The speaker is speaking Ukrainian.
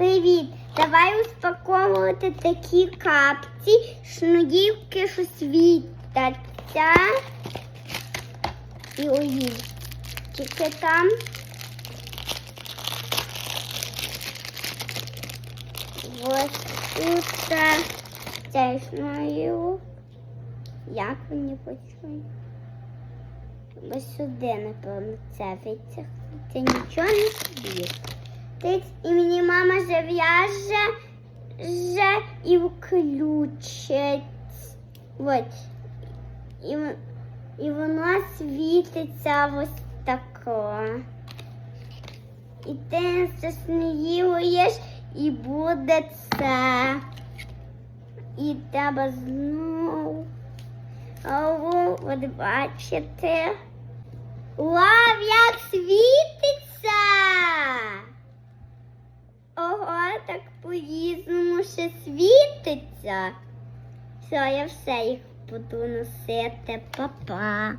Привіт! Давай розпаковувати такі капці, шнурівки, що світяться. І олівчики там. Ось тут цей шнурівок. Як мені почує? Ось сюди, напевно, це витяг. Це нічого не світить. Ти і мені мама зав'яже вже і включить. От. І, і воно світиться ось тако. І ти засміюєш, і буде це. І треба знову. От. Вау, як світиться! По-різному ще світиться. Все, я все їх буду носити, Па-па.